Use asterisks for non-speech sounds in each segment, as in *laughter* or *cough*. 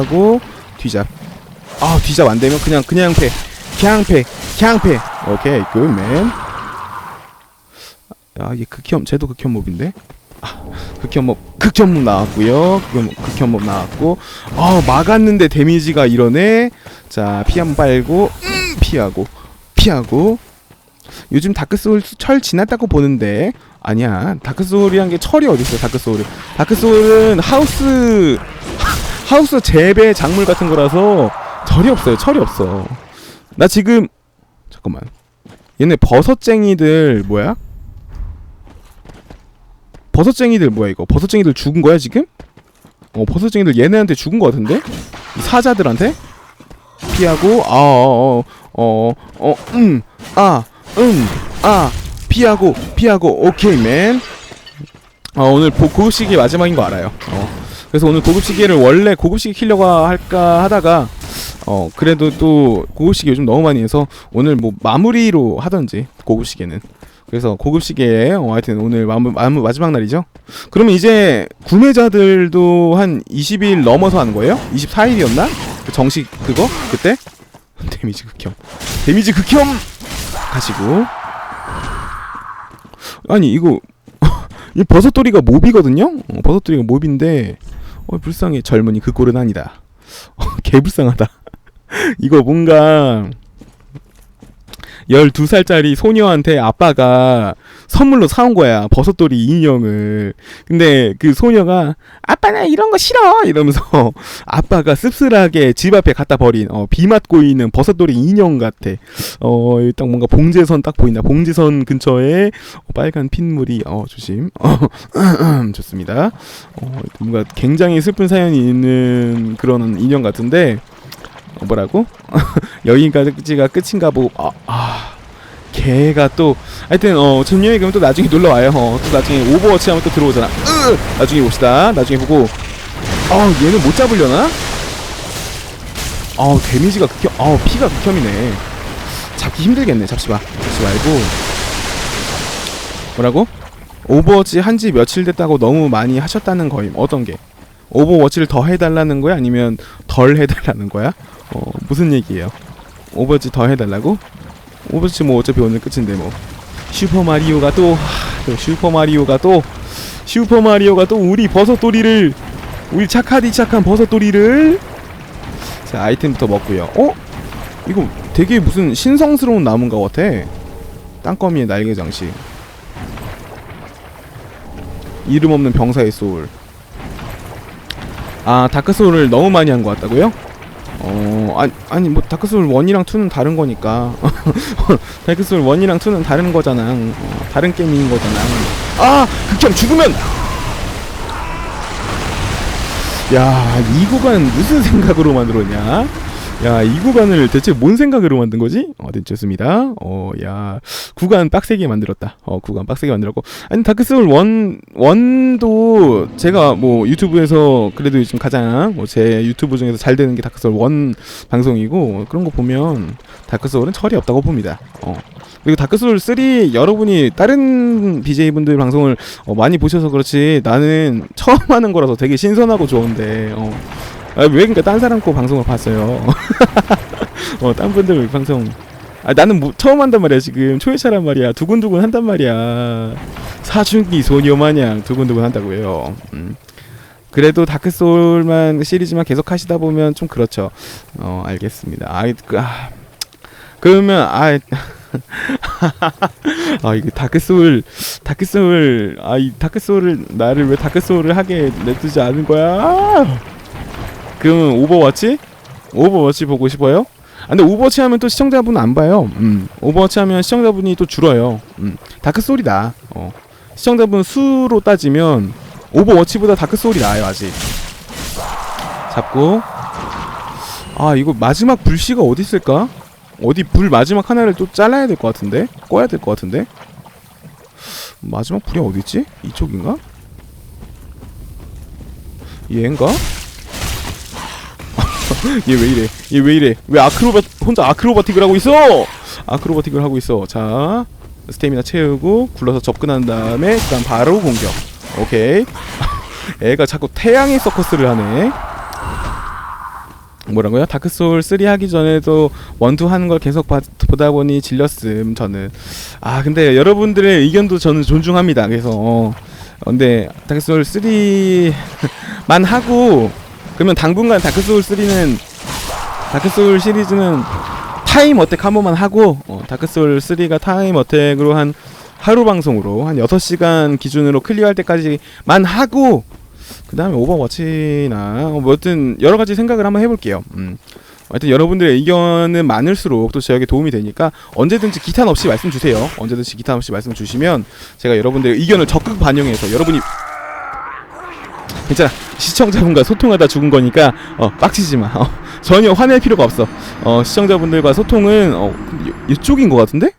하고 뒤잡. 아 뒤잡 안 되면 그냥 그냥 패. 그냥 패. 그냥 패. 오케이 굿맨 아얘 극혐 쟤도 극혐 몹인데? 아, 극혐 몹 극혐 몹 나왔고요. 극혐 몹, 극혐 몹 나왔고. 아 막았는데 데미지가 이러네. 자 피 한번 빨고 음, 피하고 피하고. 요즘 다크소울 철 지났다고 보는데. 아니야. 다크소울이란 게 철이 어딨어 다크소울은? 다크소울은 하우스 하우스 재배 작물 같은 거라서 철이 없어요 철이 없어. 나 지금 잠깐만. 얘네 버섯쟁이들 뭐야? 버섯쟁이들 뭐야 이거? 버섯쟁이들 죽은 거야 지금? 어 버섯쟁이들 얘네한테 죽은 거 같은데? 이 사자들한테? 피하고 아, 아어어어음아음아 피하고 피하고. 오케이 맨. 어, 오늘 보, 고급 시기 마지막인 거 알아요. 어. 그래서 오늘 고급 시기를 원래 고급 시기 키려고 할까 하다가 어 그래도 또 고급 시기 요즘 너무 많이 해서 오늘 뭐 마무리로 하던지 고급 시계는 그래서 고급 시계에 어, 하여튼 오늘 마무, 마무, 마지막 날이죠. 그러면 이제 구매자들도 한 20일 넘어서 하는 거예요? 24일이었나? 그 정식 그거 그때 *laughs* 데미지 극혐 데미지 극혐 가시고 아니 이거 *laughs* 이 버섯돌이가 몹이거든요. 어, 버섯돌이가 몹인데 어 불쌍해 젊은이 그 꼴은 아니다. *laughs* 어, 개 불쌍하다. *laughs* 이거 뭔가 12살짜리 소녀한테 아빠가 선물로 사온 거야. 버섯돌이 인형을. 근데 그 소녀가 아빠 나 이런 거 싫어 이러면서 *laughs* 아빠가 씁쓸하게 집 앞에 갖다 버린 어, 비 맞고 있는 버섯돌이 인형 같아. 어, 일단 뭔가 봉제선 딱 보인다. 봉제선 근처에 빨간 핏물이 어, 조심. 어, *laughs* 좋습니다. 어, 뭔가 굉장히 슬픈 사연이 있는 그런 인형 같은데 어, 뭐라고? *laughs* 여기까지가 끝인가 보고 아, 아 걔가 또 하여튼 어 점령이 그럼 또 나중에 놀러 와요. 어, 또 나중에 오버워치 하면 또 들어오잖아. 으! 나중에 봅시다. 나중에 보고 아 얘는 못 잡으려나? 아 데미지가 극혐. 아 피가 극혐이네. 잡기 힘들겠네. 잡지 마. 잡지 말고 뭐라고? 오버워치 한 지 며칠 됐다고 너무 많이 하셨다는 거임. 어떤 게? 오버워치를 더 해달라는 거야? 아니면 덜 해달라는 거야? 어 무슨 얘기예요? 오버워치 더 해달라고? 오버워치 뭐 어차피 오늘 끝인데 뭐 슈퍼 마리오가 또, 하, 또 슈퍼 마리오가 또 슈퍼 마리오가 또 우리 버섯돌이를 우리 착하디 착한 버섯돌이를 자 아이템부터 먹고요. 어? 이거 되게 무슨 신성스러운 나무인 것 같아. 땅거미의 날개 장식. 이름 없는 병사의 소울. 아 다크 소울을 너무 많이 한 것 같다고요? 어 아니 아니 뭐 다크 소울 1이랑 2는 다른 거니까. *laughs* 다크 소울 1이랑 2는 다른 거잖아 어, 다른 게임인 거잖아 아 극혐 죽으면! 야 이 구간 무슨 생각으로 만들었냐 야 이 구간을 대체 뭔 생각으로 만든 거지? 어 됐습니다. 어 야 구간 빡세게 만들었다. 어 구간 빡세게 만들었고. 아니 다크 소울 1 원도 제가 뭐 유튜브에서 그래도 요즘 가장 뭐 제 유튜브 중에서 잘 되는 게 다크 소울 1 방송이고 그런 거 보면 다크 소울은 철이 없다고 봅니다. 어. 그리고 다크 소울 3 여러분이 다른 BJ 분들 방송을 어, 많이 보셔서 그렇지 나는 처음 하는 거라서 되게 신선하고 좋은데 어 아, 왜 그러니까 딴 사람 거 방송을 봤어요. *laughs* 어, 딴 분들 방송. 아, 나는 뭐, 처음 한단 말이야, 지금. 초회차란 말이야. 두근두근 한단 말이야. 사춘기 소녀 마냥 두근두근 한다고요. 음. 그래도 다크소울만 시리즈만 계속 하시다 보면 좀 그렇죠. 어, 알겠습니다. 아, 그, 아 그러면, 아, *laughs* 아, 이거 다크소울, 다크소울, 아, 이 다크소울을, 나를 왜 다크소울을 하게 내두지 않은 거야? 그러면 오버워치? 오버워치 보고 싶어요? 아, 근데 오버워치 하면 또 시청자분 안 봐요. 음. 오버워치 하면 시청자분이 또 줄어요. 음. 다크 소리다. 어. 시청자분 수로 따지면 오버워치보다 다크 소리 나아요, 아직. 잡고. 아, 이거 마지막 불씨가 어디 있을까? 어디 불 마지막 하나를 또 잘라야 될 것 같은데? 꺼야 될 것 같은데? 마지막 불이 어디 있지? 이쪽인가? 얘인가? 얘 왜 이래? 얘 왜 이래? 왜 아크로바 혼자 아크로바틱을 하고 있어? 아크로바틱을 하고 있어. 자, 스태미나 채우고 굴러서 접근한 다음에 그다음 바로 공격. 오케이. *laughs* 애가 자꾸 태양의 서커스를 하네. 뭐라고요? 다크소울 3 하기 전에도 원투 하는 걸 계속 봐- 보다 보니 질렸음 저는 아 근데 여러분들의 의견도 저는 존중합니다 그래서 어, 근데 다크소울 3만 하고 그러면 당분간 다크소울 3는 다크소울 시리즈는 타임 어택 한 번만 하고 어, 다크소울 3가 타임 어택으로 한 하루 방송으로 한 6시간 기준으로 클리어할 때까지만 하고 그 다음에 오버워치나 어, 뭐 여튼 여러 가지 생각을 한번 해볼게요. 음. 하여튼 여러분들의 의견은 많을수록 또 저에게 도움이 되니까 언제든지 기탄 없이 말씀 주세요. 언제든지 기탄 없이 말씀 주시면 제가 여러분들의 의견을 적극 반영해서 여러분이 괜찮아 시청자분과 소통하다 죽은 거니까 어, 빡치지 마. 어, 전혀 화낼 필요가 없어. 어, 시청자분들과 소통은 어, 이쪽인 것 같은데?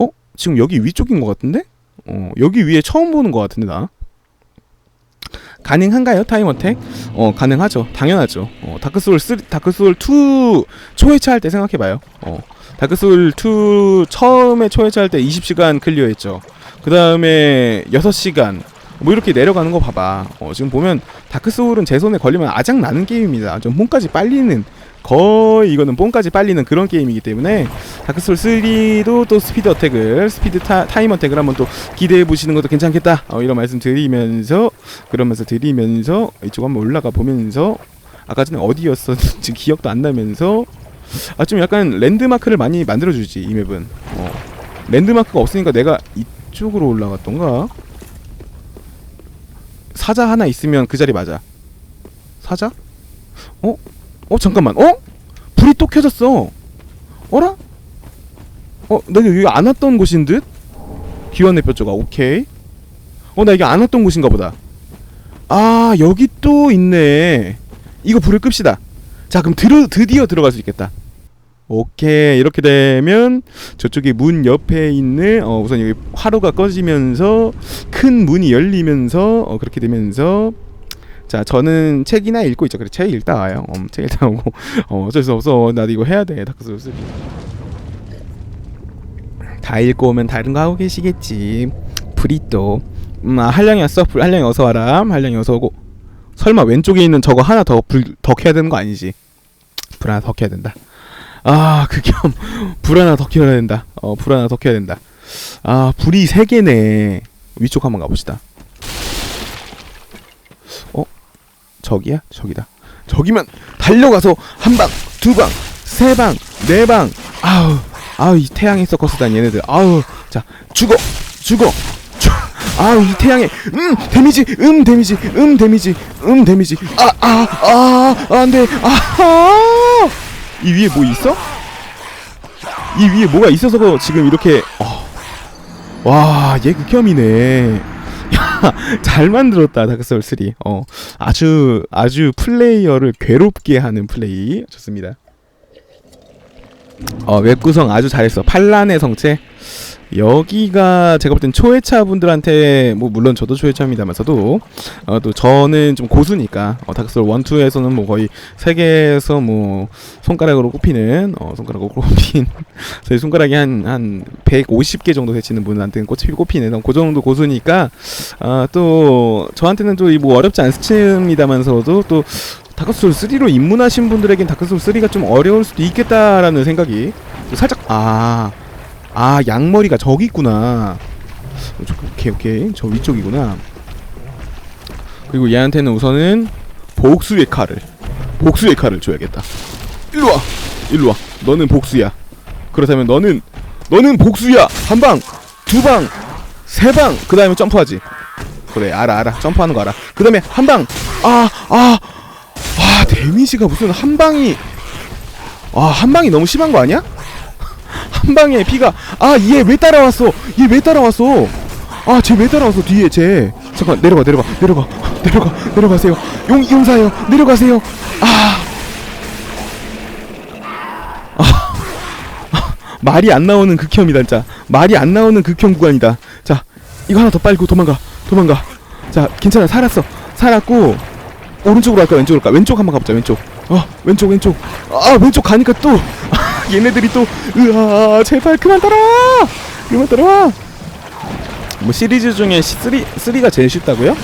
어 지금 여기 위쪽인 것 같은데? 어 여기 위에 처음 보는 것 같은데 나. 가능한가요 타임 어택? 어 가능하죠 당연하죠 어, 다크소울 3 다크소울 2 초회차 할 때 생각해봐요 어 다크소울 2 처음에 초회차 할 때 20시간 클리어했죠 그 다음에 6시간 뭐 이렇게 내려가는 거 봐봐. 어 지금 보면 다크소울은 제 손에 걸리면 아작 나는 게임입니다. 좀 뽕까지 빨리는 거의 이거는 뽕까지 빨리는 그런 게임이기 때문에 다크소울 3도 또 스피드 어택을 스피드 타, 타임 어택을 한번 또 기대해 보시는 것도 괜찮겠다. 어, 이런 말씀 드리면서 그러면서 드리면서 이쪽 한번 올라가 보면서 아까 전에 어디였었는지 *laughs* 기억도 안 나면서 아 좀 약간 랜드마크를 많이 만들어 주지 이 맵은. 어. 랜드마크가 없으니까 내가 이쪽으로 올라갔던가 사자 하나 있으면 그 자리 맞아 사자? 어? 어 잠깐만 어? 불이 또 켜졌어 어라? 어 내가 여기 안 왔던 곳인 듯? 기원의 뼈조가 오케이 어 나 이게 안 왔던 곳인가 보다 아 여기 또 있네 이거 불을 끕시다 자 그럼 드르, 드디어 들어갈 수 있겠다 오케이. 이렇게 되면 저쪽에 문 옆에 있는 어 우선 여기 화로가 꺼지면서 큰 문이 열리면서 어 그렇게 되면서 자 저는 책이나 읽고 있죠. 그래 책 읽다 와요. 어, 책 읽다 오고. 어, 어쩔 수 없어. 나도 이거 해야 돼. 다크소울 3. 다. 읽고 오면 다른 거 하고 계시겠지. 브리또. 음, 아, 한량이 왔어. 불- 한량이 어서 와라. 한량이 어서 오고. 설마 왼쪽에 있는 저거 하나 더불더 켜야 되는 거 아니지? 불 하나 더 켜야 된다 아 극혐 *laughs* 불 하나 더 켜야 된다. 어 불 하나 더 켜야 된다. 아 불이 세 개네. 위쪽 한번 가봅시다. 어? 저기야? 저기다. 저기만 달려가서 한 방 두 방 세 방 네 방. 아우 아우 이 태양의 서커스단 얘네들. 아우 자 죽어 죽어. 죽- 아우 이 태양의 음 데미지 음 데미지 음 데미지 음 데미지. 아 아 아 안돼. 아 이 위에 뭐 있어? 이 위에 뭐가 있어서 지금 이렇게 어. 와얘 극혐이네 *laughs* 야 잘 만들었다 다크소울 3 어 아주 아주 플레이어를 괴롭게 하는 플레이 좋습니다 어 웹구성 아주 잘했어. 판란의 성체. 여기가 제가 볼 땐 초회차 분들한테 뭐 물론 저도 초회차입니다면서도 어, 또 저는 좀 고수니까 어, 다크소울 1, 2에서는 뭐 거의 세계에서 뭐 손가락으로 꼽히는 어, 손가락으로 꼽힌 *laughs* 저희 손가락이 한 한 150개 정도 되시는 분한테는 꼽히 꼽히는 그 정도 고수니까 아, 또 저한테는 또뭐 어렵지 않습니다만서도 또 다크소울 3로 입문하신 분들에겐 다크소울 3가 좀 어려울 수도 있겠다라는 생각이 또 살짝 아. 아 양머리가 저기 있구나. 오케이 오케이. 저 위쪽이구나. 그리고 얘한테는 우선은 복수의 칼을 복수의 칼을 줘야겠다. 일로와 일로와. 너는 복수야. 그렇다면 너는 너는 복수야. 한방 두방 세 방. 그 다음에 점프하지. 그래 알아 알아. 점프하는 거 알아. 그 다음에 한방 아아와 데미지가 무슨 한 방이 아한 방이 너무 심한 거 아니야? 한 방에 피가 아 얘 왜 따라왔어? 얘 왜 따라왔어? 아 쟤 왜 따라왔어 뒤에 쟤? 잠깐 내려가 내려가 내려가 내려가 내려가세요. 용 용사요 내려가세요. 아, 아, 아 말이 안 나오는 극혐이다 진짜. 말이 안 나오는 극혐 구간이다. 자 이거 하나 더 빨고 도망가 도망가. 자 괜찮아 살았어 살았고 오른쪽으로 갈까 왼쪽으로 갈까? 왼쪽 한번 가보자 왼쪽. 어 왼쪽 왼쪽. 아 왼쪽 가니까 또. 아, *laughs* 얘네들이 또 으아 제발 그만 따라와 그만 따라와! 뭐 시리즈 중에 3, 3가 제일 쉽다고요?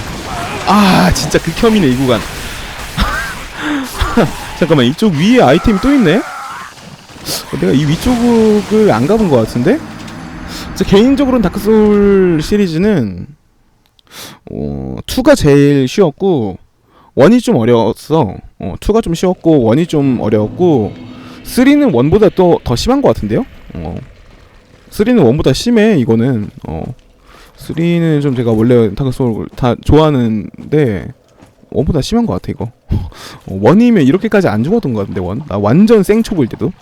아 진짜 극혐이네 이 구간. 자 *laughs* 잠깐만 이쪽 위에 아이템이 또 있네? 어, 내가 이 위쪽을 안 가본 것 같은데? 제 개인적으로는 다크소울 시리즈는 어, 2가 제일 쉬웠고 1이 좀 어려웠어 어, 2가 좀 쉬웠고 1이 좀 어려웠고 3는 1보다 또 더 심한 것 같은데요? 어, 3는 1보다 심해 이거는 어, 3는 좀 제가 원래 다크소울 다 좋아하는데 원보다 심한 것 같아 이거 *laughs* 어, 원이면 이렇게까지 안 죽었던 것 같은데 원? 나 완전 생초볼 때도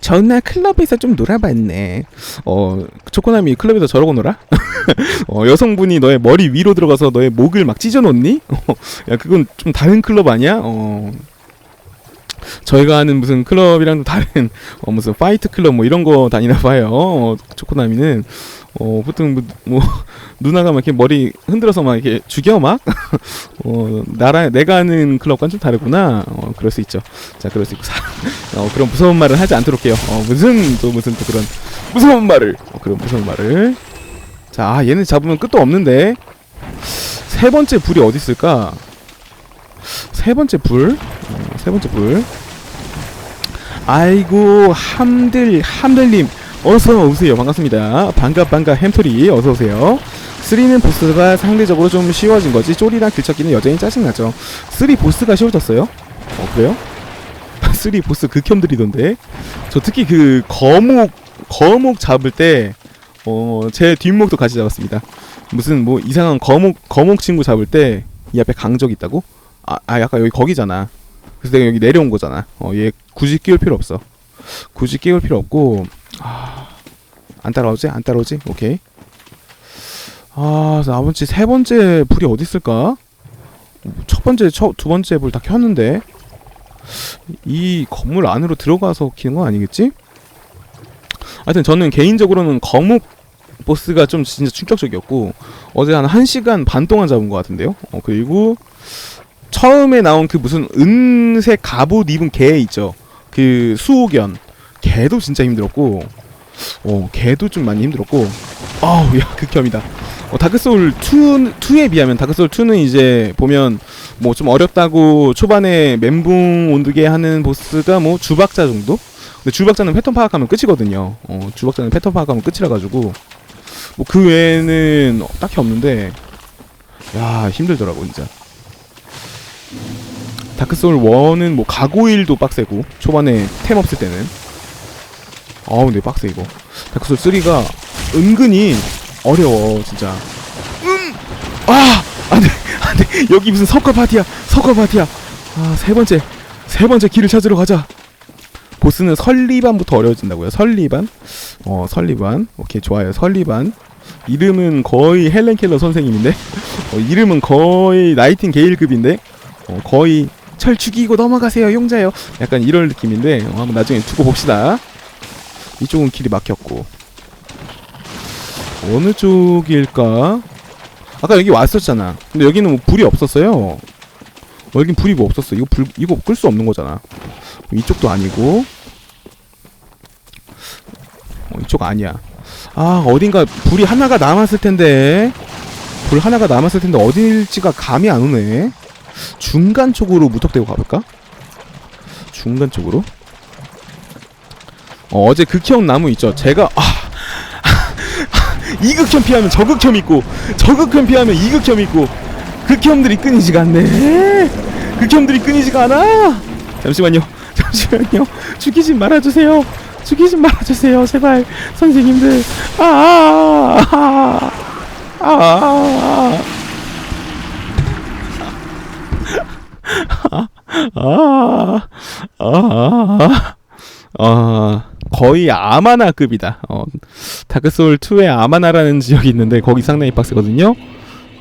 전날 클럽에서 좀 놀아봤네 어 초코남이 클럽에서 저러고 놀아? *laughs* 어 여성분이 너의 머리 위로 들어가서 너의 목을 막 찢어놓니? 어, *laughs* 야 그건 좀 다른 클럽 아니야? 어 저희가 하는 무슨 클럽이랑 또 다른 어 무슨 파이트 클럽 뭐 이런 거 다니나 봐요 어, 초코남이는 어 보통 뭐, 뭐 *laughs* 누나가 막 이렇게 머리 흔들어서 막 이렇게 죽여 막 *laughs* 어, 나라 내가 하는 클럽과는 좀 다르구나. 어, 그럴 수 있죠. 자, 그럴 수 있고 사, *laughs* 어, 그런 무서운 말을 하지 않도록 해요. 어, 무슨 또 무슨 또 그런 무서운 말을 어, 그런 무서운 말을. 자, 아, 얘는 잡으면 끝도 없는데 세 번째 불이 어디 있을까? 세 번째 불, 어, 세 번째 불. 아이고 함들 함들님 어서 오세요. 반갑습니다. 반갑 반갑 햄토리 어서 오세요. 3는 보스가 상대적으로 좀 쉬워진 거지 쪼리랑 길찾기는 여전히 짜증나죠. 3 보스가 쉬워졌어요? 어 그래요? *laughs* 3 보스 극혐들이던데. 저 특히 그 거목 거목 잡을 때 어 제 뒷목도 같이 잡았습니다. 무슨 뭐 이상한 거목 거목 친구 잡을 때 이 앞에 강적 있다고? 아, 아 약간 여기 거기잖아. 그래서 내가 여기 내려온 거잖아. 어 얘 굳이 끼울 필요 없어. 굳이 끼울 필요 없고 아, 안 따라오지? 안 따라오지? 오케이. 아, 나머지 세 번째 불이 어디 있을까? 첫 번째, 첫, 두 번째 불 다 켰는데 이 건물 안으로 들어가서 키는 건 아니겠지? 하여튼 저는 개인적으로는 거묵 보스가 좀 진짜 충격적이었고 어제 한 1시간 반 동안 잡은 것 같은데요. 어, 그리고 처음에 나온 그 무슨 은색 갑옷 입은 개 있죠. 그 수호견 걔도 진짜 힘들었고 어 걔도 좀 많이 힘들었고 아우 야 *laughs* 극혐이다. 어, 다크소울 2, 2에 비하면 다크소울 2는 이제 보면 뭐 좀 어렵다고 초반에 멘붕 온드게 하는 보스가 뭐 주박자 정도? 근데 주박자는 패턴 파악하면 끝이거든요. 어 주박자는 패턴 파악하면 끝이라 가지고. 뭐 그 외에는 어, 딱히 없는데 야 힘들더라고 진짜. 다크소울 1은 뭐 가고일도 빡세고 초반에 템 없을 때는 아우 근데 빡세 이거. 다크소울 3가 은근히 어려워 진짜. 음 아! 안돼 안돼. 여기 무슨 석가 파티야 석가 파티야. 아 세 번째 세 번째 길을 찾으러 가자. 보스는 설리반부터 어려워진다고요? 설리반? 어 설리반. 오케이 좋아요. 설리반. 이름은 거의 헬렌 켈러 선생님인데? *laughs* 어, 이름은 거의 나이팅게일급인데? 어, 거의 철 죽이고 넘어가세요 용자요. 약간 이런 느낌인데 어, 한번 나중에 두고 봅시다 이쪽은 길이 막혔고 어느 쪽일까? 아까 여기 왔었잖아. 근데 여기는 뭐 불이 없었어요. 어, 여긴 불이 뭐 없었어. 이거 불 이거 끌 수 없는 거잖아. 이쪽도 아니고. 어, 이쪽 아니야. 아 어딘가 불이 하나가 남았을 텐데. 불 하나가 남았을 텐데 어딜지가 감이 안 오네. 중간 쪽으로 무턱대고 가볼까? 중간 쪽으로? 어, 어제 극혐 나무 있죠. 제가 아, 이극혐 피하면 저극혐 있고 저극혐 피하면 이극혐 있고 극혐들이 끊이지가 않네. 극혐들이 끊이지가 않아. 잠시만요. 잠시만요. 죽이지 말아주세요. 죽이지 말아주세요. 제발 선생님들. 아. 아, 아, 아. 아, 아, 아, 아. 거의 아마나급이다. 어, 다크소울 2의 아마나라는 지역이 있는데 거기 상당히 빡세거든요.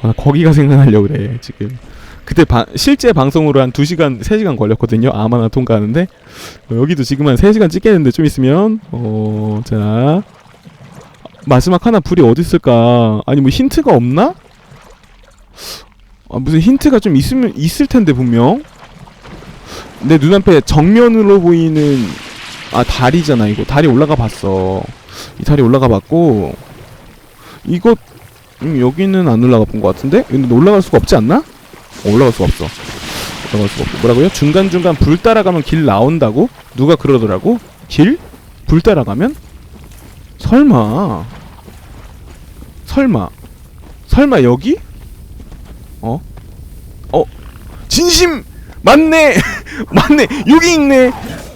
아, 거기가 생각하려고 그래 지금. 그때 바, 실제 방송으로 한 2시간, 3시간 걸렸거든요. 아마나 통과하는데. 어, 여기도 지금 한 3시간 찍겠는데 좀 있으면 어, 자. 마지막 하나 불이 어디 있을까? 아니 뭐 힌트가 없나? 아, 무슨 힌트가 좀 있으면 있을 텐데 분명. 내 눈앞에 정면으로 보이는 아 다리잖아 이거 다리 올라가 봤어 이 다리 올라가 봤고 이거 음, 여기는 안 올라가 본 것 같은데? 근데 올라갈 수가 없지 않나? 어, 올라갈 수가 없어 들어갈 수가 없고 뭐라고요? 중간중간 불 따라가면 길 나온다고? 누가 그러더라고? 길? 불 따라가면? 설마 설마 설마 여기? 어? 어? 진심 맞네 *laughs* 맞네 여기 있네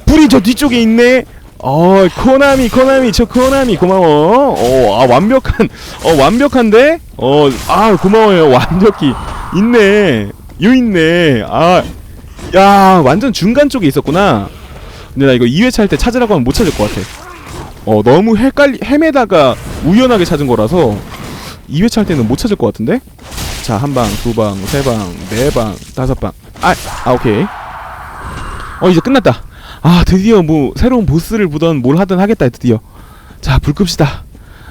불이 저 뒤쪽에 있네. 어 코나미 코나미 저 코나미 고마워. 어 아 완벽한 어 완벽한데? 어 아 고마워요. 완벽히 있네. 요 있네. 아 야 완전 중간 쪽에 있었구나. 근데 나 이거 2회차 할 때 찾으라고 하면 못 찾을 것 같아. 어 너무 헷갈리 헤매다가 우연하게 찾은 거라서 2회차 할 때는 못 찾을 것 같은데? 자 한 방 두 방 세 방 네 방 다섯 방 아 아, 오케이. 어 이제 끝났다 아 드디어 뭐 새로운 보스를 보던 뭘 하든 하겠다 드디어. 자 불 끕시다.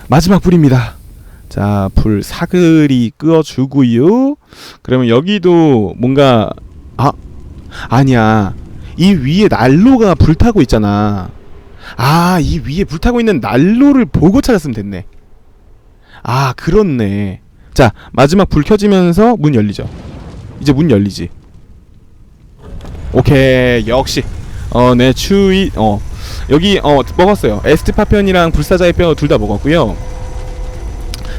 마지막 불입니다. 자 불 사글이 끄어주고요. 그러면 여기도 뭔가 아 아니야. 이 위에 난로가 불타고 있잖아. 아 이 위에 불타고 있는 난로를 보고 찾았으면 됐네. 아 그렇네. 자 마지막 불 켜지면서 문 열리죠. 이제 문 열리지. 오케이 역시 어 네 추위 어 여기 어 먹었어요. 에스트 파편이랑 불사자의 뼈 둘 다 먹었고요.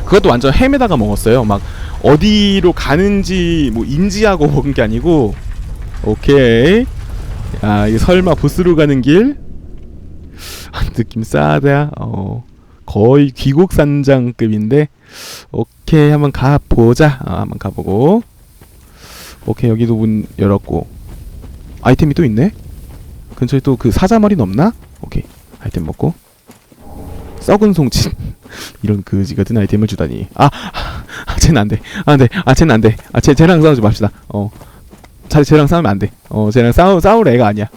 그것도 완전 헤매다가 먹었어요. 막 어디로 가는지 뭐 인지하고 *laughs* 먹은 게 아니고. 오케이. 야 이게 설마 보스로 가는 길? *laughs* 느낌 싸다. 어 거의 귀곡산장급인데. 오케이 한번 가보자. 아, 한번 가보고. 오케이 여기도 문 열었고. 아이템이 또 있네 근처에 또 그 사자머리는 없나? 오케이. 아이템 먹고. 썩은 송진 *laughs* 이런 그지 같은 아이템을 주다니. 아, 아 쟤는 안돼. 안돼. 아 쟤는 안돼. 아 쟤 쟤랑 싸우지 맙시다. 어. 자, 쟤랑 싸우면 안돼. 어 쟤랑 싸우 싸울 애가 아니야.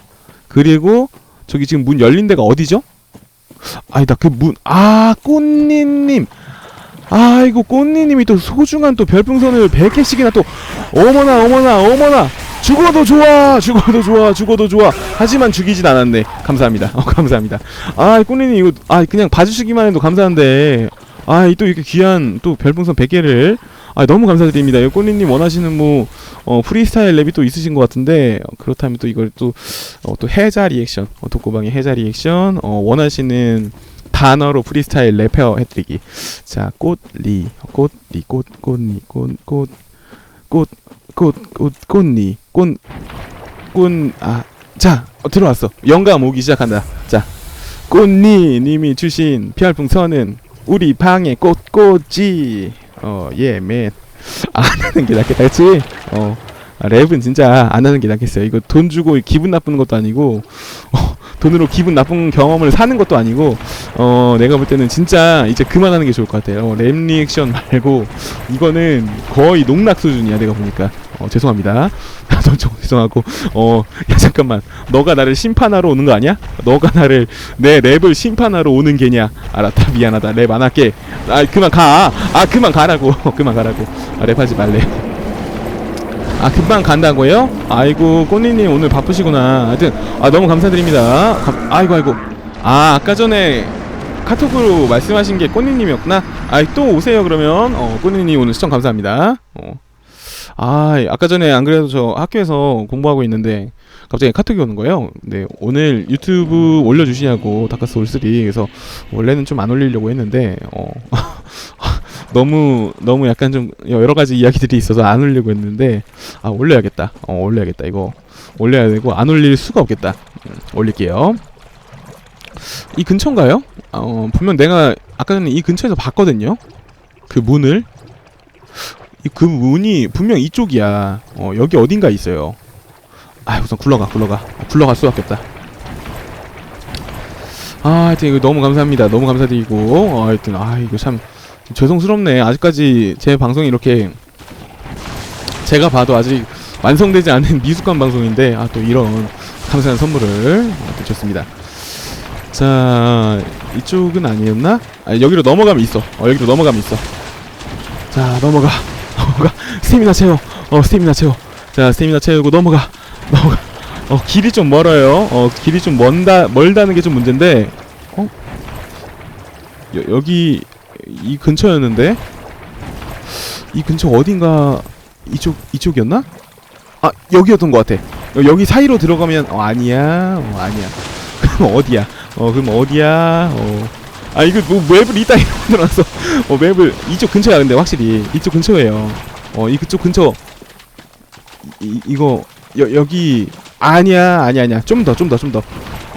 그리고 저기 지금 문 열린 데가 어디죠? 아니다 그 문 아 꽃니님. 아이고 꽃니님이 또 소중한 또 별풍선을 100개씩이나 또 어머나 어머나 어머나 죽어도 좋아 죽어도 좋아 죽어도 좋아. 하지만 죽이진 않았네. 감사합니다. 어 감사합니다. 아 꽃니님 이거 아 그냥 봐주시기만 해도 감사한데. 아또 이렇게 귀한 또 별풍선 100개를. 아 너무 감사드립니다. 이 꽃니님 원하시는 뭐 어, 프리스타일 랩이 또 있으신 것 같은데 어, 그렇다면 또 이걸 또 어, 또 해자 리액션 어, 독고방의 해자 리액션 어, 원하시는 단어로 프리스타일 랩 해드리기. 자 꽃리 꽃리 꽃 꽃리 꽃꽃꽃 꽃 꽃 꽃리 꽃꽃 아 자 어, 들어왔어. 영감 오기 시작한다. 자 꽃니 님이 주신 별풍선은 우리 방의 꽃꽃이. 어 예 맨 안 하는 게 낫겠다 그치? 어 아, 랩은 진짜 안 하는 게 낫겠어요. 이거 돈 주고 기분 나쁘는 것도 아니고 어, 돈으로 기분 나쁜 경험을 사는 것도 아니고 어 내가 볼 때는 진짜 이제 그만하는 게 좋을 것 같아요. 어, 랩 리액션 말고 이거는 거의 농락 수준이야 내가 보니까. 어 죄송합니다. *laughs* 너좀 죄송하고 어 야 잠깐만. 너가 나를 심판하러 오는 거 아니야? 너가 나를 내 랩을 심판하러 오는 게냐? 알았다 미안하다. 랩 안 할게. 아 그만 가 아 그만 가라고. *laughs* 그만 가라고. 아, 랩하지 말래 아 금방 간다고요? 아이고 꽃니님 오늘 바쁘시구나. 하여튼 아 너무 감사드립니다. 감, 아이고 아이고. 아 아까 전에 카톡으로 말씀하신 게 꽃니님이었구나. 아이 또 오세요 그러면. 어 꽃니님 오늘 시청 감사합니다. 어. 아 아까 전에 안 그래도 저 학교에서 공부하고 있는데 갑자기 카톡이 오는 거예요. 네 오늘 유튜브 올려주시냐고 다카스 올3 그래서 원래는 좀 안 올리려고 했는데 어 *laughs* 너무 너무 약간 좀 여러 가지 이야기들이 있어서 안 올리려고 했는데 아 올려야겠다. 어 올려야겠다. 이거 올려야 되고 안 올릴 수가 없겠다. 음, 올릴게요. 이 근처인가요? 어 분명 내가 아까 전에 이 근처에서 봤거든요. 그 문을 이그 문이 분명 이쪽이야. 어 여기 어딘가 있어요. 아 우선 굴러가 굴러가 어, 굴러갈 수밖에 없다. 아 하여튼 이거 너무 감사합니다. 너무 감사드리고 어, 하여튼 아 이거 참 죄송스럽네. 아직까지 제 방송이 이렇게 제가 봐도 아직 완성되지 않은 *laughs* 미숙한 방송인데 아 또 이런 감사한 선물을 또 줬습니다. 자 이쪽은 아니었나? 아 여기로 넘어가면 있어. 어 여기로 넘어가면 있어. 자 넘어가 *laughs* 넘어가 스태미나 채워. 어 스태미나 채워. 자 스태미나 채우고 넘어가 *laughs* 넘어가. 어 길이 좀 멀어요. 어 길이 좀 먼다 멀다는 게 좀 문제인데 어 여, 여기 이 근처였는데? 이 근처 어딘가 이쪽 이쪽이었나? 아 여기였던 것 같아. 여- 여기 사이로 들어가면 어 아니야. 어 아니야. *laughs* 그럼 어디야? 어 그럼 어디야? 어 아 이거 뭐 맵을 이따위 *laughs* 만들어놨어. 어 맵을 이쪽 근처야 근데 확실히. 이쪽 근처예요. 어 이쪽 근처. 이, 이거 여, 여기 아니야 아니야 아니야. 좀 더 좀 더 좀 더.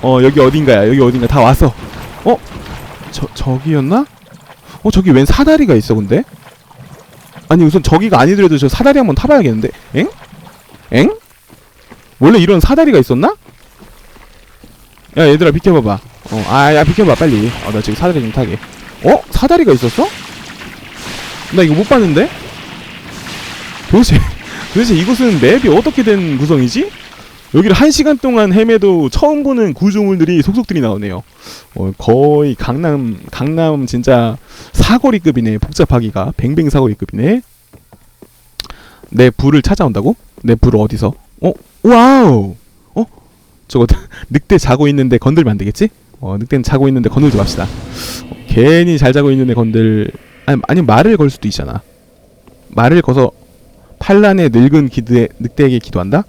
어 여기 어딘가야. 여기 어딘가 다 왔어. 어? 저 저기였나? 어 저기 웬 사다리가 있어 근데? 아니 우선 저기가 아니더라도 저 사다리 한번 타봐야겠는데 엥? 엥? 원래 이런 사다리가 있었나? 야 얘들아 비켜봐봐 어 아 야 비켜봐 빨리 어 나 지금 사다리 좀 타게 어? 사다리가 있었어? 나 이거 못 봤는데? 도대체 *laughs* 도대체 이곳은 맵이 어떻게 된 구성이지? 여기를 한 시간 동안 헤매도 처음 보는 구조물들이 속속들이 나오네요. 어, 거의 강남 강남 진짜 사거리급이네 복잡하기가 뱅뱅 사거리급이네. 내 불을 찾아온다고? 내 불을 어디서? 어 와우 어 저거 *laughs* 늑대 자고 있는데 건들면 안 되겠지? 어 늑대는 자고 있는데 건들지 맙시다. 어, 괜히 잘 자고 있는데 건들 아니 아니 말을 걸 수도 있잖아. 말을 거서 판란의 늙은 기드에 늑대에게 기도한다?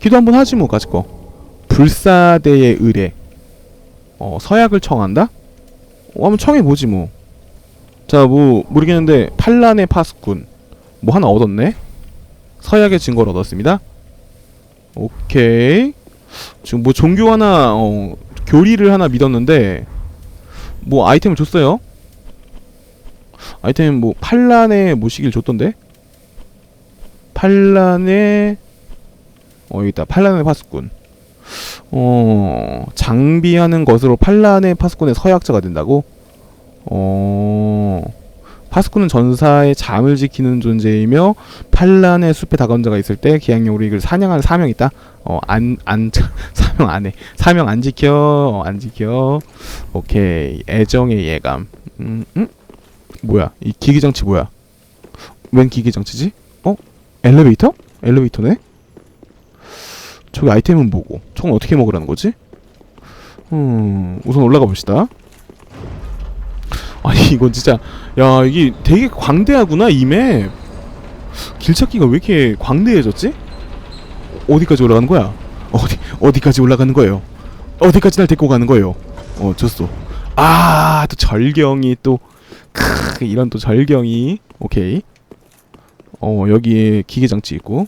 기도 한번 하지 뭐 가지 거. 불사대의 의뢰. 어 서약을 청한다? 어, 한번 청해 보지 뭐. 자 뭐 모르겠는데 판란의 파수꾼 뭐 하나 얻었네. 서약의 증거를 얻었습니다. 오케이. 지금 뭐 종교 하나 어 교리를 하나 믿었는데 뭐 아이템을 줬어요. 아이템 뭐 판란의 모시기를 줬던데. 판란의 어 여기 있다. 판란의 파수꾼. 어 장비하는 것으로 판란의 파수꾼의 서약자가 된다고? 어 파수꾼은 전사의 잠을 지키는 존재이며 판란의 숲에 다가온 자가 있을 때 기양용으로 이걸 사냥하는 사명이 있다? 어 안 안 *laughs* 사명 안 해. 사명 안 지켜. 어, 안 지켜. 오케이. 애정의 예감. 음, 음? 뭐야? 이 기기장치 뭐야? 웬 기기장치지? 어? 엘리베이터? 엘리베이터네 저기 아이템은 뭐고? 저건 어떻게 먹으라는 거지? 음, 우선 올라가 봅시다. 아니 이건 진짜 야 이게 되게 광대하구나 이 맵. 길 찾기가 왜 이렇게 광대해졌지? 어디까지 올라가는 거야? 어디 어디까지 올라가는 거예요? 어디까지 날 데리고 가는 거예요? 어 졌어. 아 또 절경이 또 크, 이런 또 절경이 오케이. 어 여기에 기계장치 있고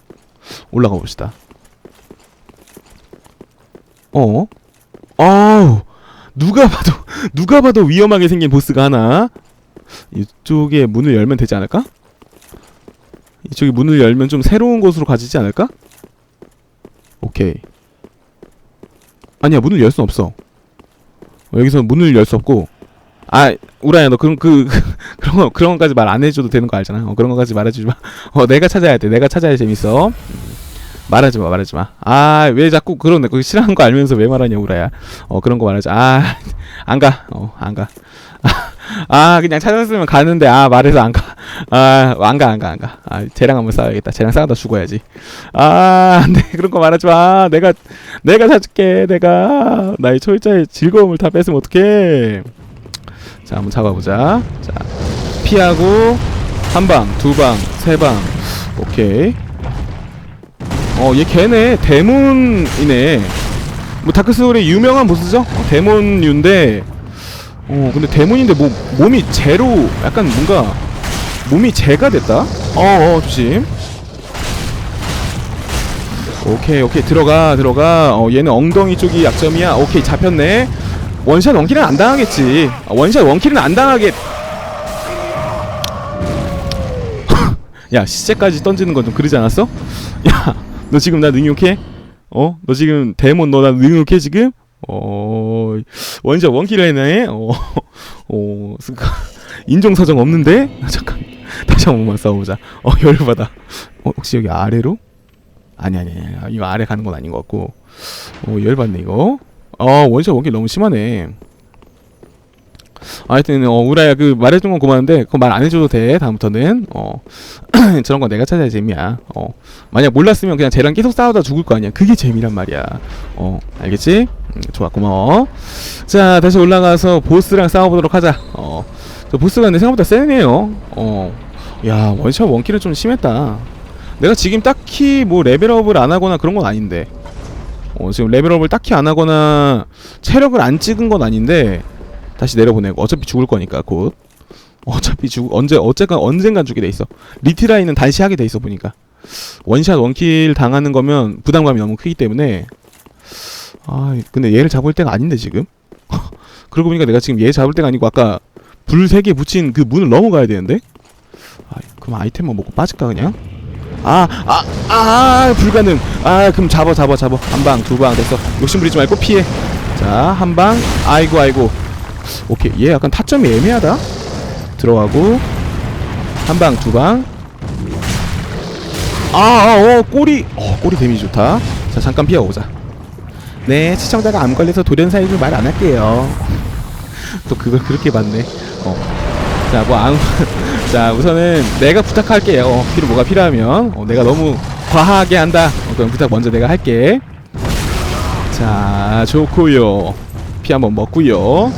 올라가 봅시다. 어? 아우 누가 봐도 *laughs* 누가 봐도 위험하게 생긴 보스가 하나? 이쪽에 문을 열면 되지 않을까? 이쪽에 문을 열면 좀 새로운 곳으로 가지지 않을까? 오케이. 아니야 문을 열수 없어. 어, 여기서 문을 열 수 없고. 아 우라야 너 그런 그 *laughs* 그런 거 그런 거까지 말 안 해줘도 되는 거 알잖아. 어, 그런 거까지 말해주지 마어 내가 찾아야 돼. 내가 찾아야 재밌어 말하지 마, 말하지 마. 아, 왜 자꾸 그런 거 싫어하는 거 알면서 왜 말하냐, 우라야. 어, 그런 거 말하지. 아, 안 가. 어, 안 가. *laughs* 아, 그냥 찾았으면 가는데, 아, 말해서 안 가. 아, 안 가, 안 가, 안 가. 아, 쟤랑 한번 싸워야겠다. 쟤랑 싸우다 죽어야지. 아, 안 돼. 그런 거 말하지 마. 내가, 내가 사줄게. 내가. 나의 초일자의 즐거움을 다 뺏으면 어떡해. 자, 한번 잡아보자. 자, 피하고, 한 방, 두 방, 세 방. 오케이. 어, 얘 걔네 데몬이네. 뭐 다크소울의 유명한 보스죠? 어, 데몬류인데 어, 근데 데몬인데 뭐 몸이 제로 약간 뭔가 몸이 제가 됐다. 어, 어, 조심. 오케이, 오케이. 들어가, 들어가. 어, 얘는 엉덩이 쪽이 약점이야. 오케이, 잡혔네. 원샷 원킬은 안 당하겠지. 아, 원샷 원킬은 안 당하겠. *laughs* 야, 시체까지 던지는 건 좀 그러지 않았어? *laughs* 야, 너 지금 나 능욕해? 어? 너 지금 데몬 너 나 능욕해 지금? 어 원킬을 했네? 어, 어 스카 인종 사정 없는데? 잠깐 다시 한 번만 싸워보자 어 열받아 어 혹시 여기 아래로? 아니 아니 아니 이거 아래 가는 건 아닌 것 같고 어 열받네 이거 어 원샷 원킬 너무 심하네 하여튼 어 우라야 그 말해준 건 고마운데 그거 말 안 해줘도 돼 다음부터는. 어 *clears throat* 저런 거 내가 찾아야 재미야. 어 만약 몰랐으면 그냥 쟤랑 계속 싸우다 죽을 거 아니야. 그게 재미란 말이야. 어 알겠지? 음, 좋아 고마워. 자 다시 올라가서 보스랑 싸워보도록 하자. 어저 보스가 내 생각보다 세네요. 어야 원샷 원킬은 좀 심했다. 내가 지금 딱히 뭐 레벨업을 안 하거나 그런 건 아닌데. 어 지금 레벨업을 딱히 안 하거나 체력을 안 찍은 건 아닌데 다시 내려보내고 어차피 죽을 거니까 곧. 어차피 죽 언제 어쨌건 언젠간 죽게 돼 있어. 리트라인은 다시 하게 돼 있어 보니까. 원샷 원킬 당하는 거면 부담감이 너무 크기 때문에. 아 근데 얘를 잡을 때가 아닌데 지금? *laughs* 그러고 보니까 내가 지금 얘 잡을 때가 아니고 아까 불 세 개 붙인 그 문을 넘어가야 되는데? 아 그럼 아이템만 먹고 빠질까 그냥? 아 아아 불가능. 아 그럼 잡아 잡아 잡아. 한 방 두 방 됐어. 욕심 부리지 말고 피해. 자 한 방. 아이고 아이고 오케이. 얘 약간 타점이 애매하다. 들어가고 한 방 두방. 아어 꼬리. 어 꼬리 데미지 좋다. 자 잠깐 피하고자. 네 시청자가 암 걸려서 돌연 사이를 말안 할게요. *laughs* 또 그걸 그렇게 봤네. 어자뭐 암. *laughs* 자 우선은 내가 부탁할게요. 어, 필요 뭐가 필요하면. 어, 내가 너무 과하게 한다. 어, 그럼 부탁 먼저 내가 할게. 자 좋고요. 피 한번 먹고요. 음,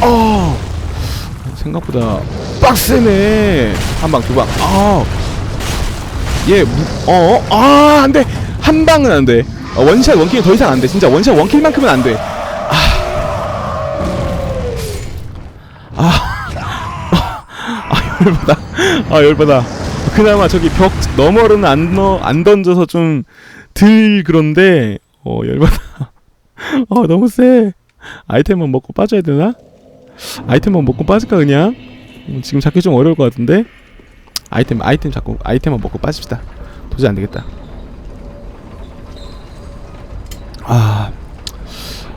어 생각보다 빡세네 한 방 두방 아 얘, 무, 어, 아, 안 돼. 한 방은 안 돼. 어, 원샷, 원킬이 더 이상 안 돼. 진짜 원샷, 원킬만큼은 안 돼. 아. 아. 아, 열받아. 아, 열받아. 그나마 저기 벽 너머는 안, 넣, 안 던져서 좀 덜 그런데, 어, 열받아. *laughs* 어, 너무 세. 아이템만 먹고 빠져야 되나? 아이템만 먹고 빠질까, 그냥? 음, 지금 잡기 좀 어려울 것 같은데? 아이템 아이템 자꾸 아이템만 먹고 빠집시다. 도저히 안 되겠다. 아,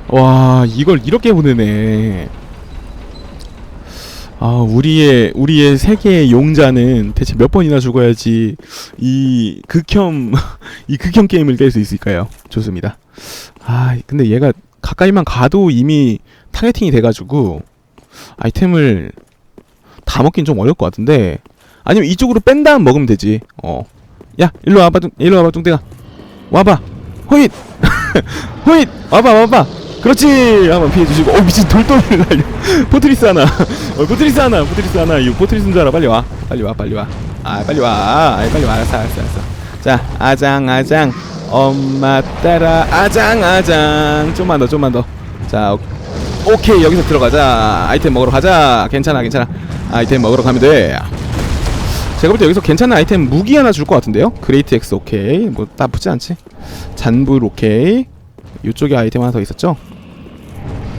와 이걸 이렇게 보내네. 아 우리의 우리의 세계의 용자는 대체 몇 번이나 죽어야지 이 극혐 *laughs* 이 극혐 게임을 깰 수 있을까요? 좋습니다. 아 근데 얘가 가까이만 가도 이미 타겟팅이 돼가지고 아이템을 다 먹긴 좀 어려울 것 같은데 아니면 이쪽으로 뺀 다음 먹으면 되지. 어. 야, 일로 와봐, 뚱, 일로 와봐, 뚱땡아. 와봐. 호잇! *laughs* 호잇! 와봐, 와봐. 그렇지! 한번 피해주시고. 어, 미친 돌돌이를 날려. 포트리스 하나. *laughs* 어, 포트리스 하나, 포트리스 하나. 이거 포트리스인 줄 알아. 빨리 와. 빨리 와, 빨리 와. 아, 빨리 와. 아, 빨리 와. 알았어, 알았어, 알았어. 자, 아장, 아장. 엄마 따라, 아장, 아장. 좀만 더, 좀만 더. 자, 오- 오케이. 여기서 들어가자. 아이템 먹으러 가자. 괜찮아, 괜찮아. 아이템 먹으러 가면 돼. 제가 볼 때 여기서 괜찮은 아이템 무기 하나 줄 것 같은데요? 그레이트 X 오케이 뭐 나쁘지 않지 잔불 오케이 이쪽에 아이템 하나 더 있었죠?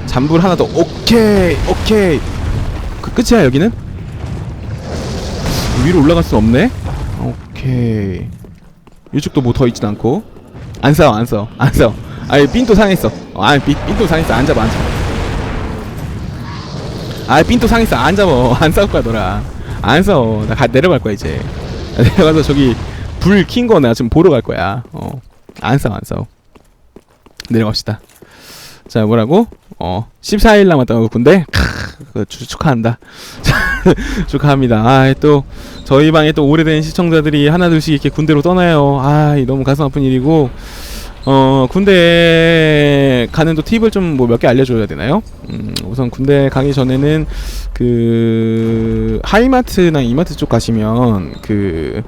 잔불 하나 더 오케이 오케이 그 끝이야 여기는? 위로 올라갈 수 없네? 오케이 이쪽도 뭐 더 있진 않고 안 싸워 안 싸워 안 싸워 아이 삔또 상했어 어, 삔- 삔또 상했어 안 잡아 안 잡아 아이 삔또 상했어. 안 잡아. *laughs* 안 싸울 거야 너랑. 안 싸워. 나 가, 내려갈 거야 이제. *laughs* 내려가서 저기 불 킨 거 내가 지금 보러 갈 거야. 어안 싸워 안 싸워. 내려갑시다. 자 뭐라고? 어. 14일 남았다고 군대? 크, 축하한다. *laughs* 축하합니다. 아또 저희 방에 또 오래된 시청자들이 하나둘씩 이렇게 군대로 떠나요. 아 너무 가슴 아픈 일이고 어 군대 가는 또 팁을 좀 뭐 몇 개 알려줘야 되나요? 음, 우선 군대 가기 전에는 그 하이마트나 이마트 쪽 가시면 그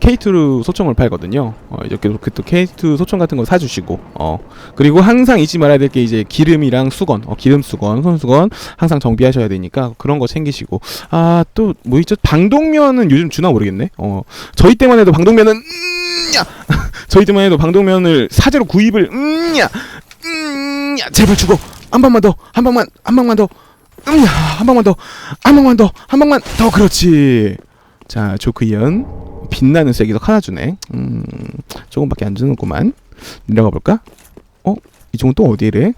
K2로 소총을 팔거든요. 어, 이렇게 그또 K2 소총 같은 거 사주시고, 어 그리고 항상 잊지 말아야 될 게 이제 기름이랑 수건, 어, 기름 수건, 손 수건 항상 정비하셔야 되니까 그런 거 챙기시고, 아 또 뭐 있죠? 방독면은 요즘 주나 모르겠네. 어 저희 때만 해도 방독면은 음 야 저희 때만 해도 방독면을 사제로 구입을 음야 음야 제발 죽어 한 방만 더한 방만 한 방만 더 음야 한 방만 더한 방만 더한 방만 더 그렇지. 자 조크이언 빛나는 쐐기석 하나 주네. 음 조금밖에 안 주는구만. 내려가 볼까? 어? 이쪽은 또 어디래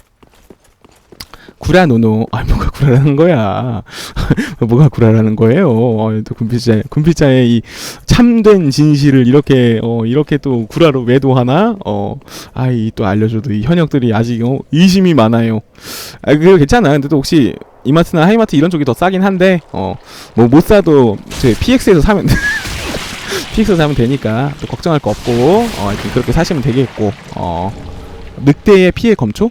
구라노노. 아 뭐가 구라라는 거야? *laughs* 뭐가 구라라는 거예요? 어, 또 군필자 군필자의 이 참된 진실을 이렇게 어 이렇게 또 구라로 매도하나? 어 아이 또 알려줘도 이 현역들이 아직 어, 의심이 많아요. 아 그거 괜찮아. 근데 또 혹시 이마트나 하이마트 이런 쪽이 더 싸긴 한데 어 뭐 못 사도 저 PX에서 사면 *laughs* PX에서 사면 되니까 또 걱정할 거 없고 어 그렇게 사시면 되겠고 어 늑대의 피해 검초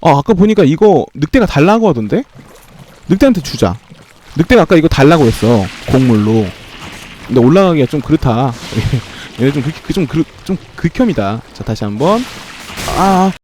어 아까 보니까 이거 늑대가 달라고 하던데? 늑대한테 주자. 늑대가 아까 이거 달라고 했어 곡물로. 근데 올라가기가 좀 그렇다. *laughs* 얘네 좀 극, 좀, 극, 좀 극혐이다. 자 다시 한번. 아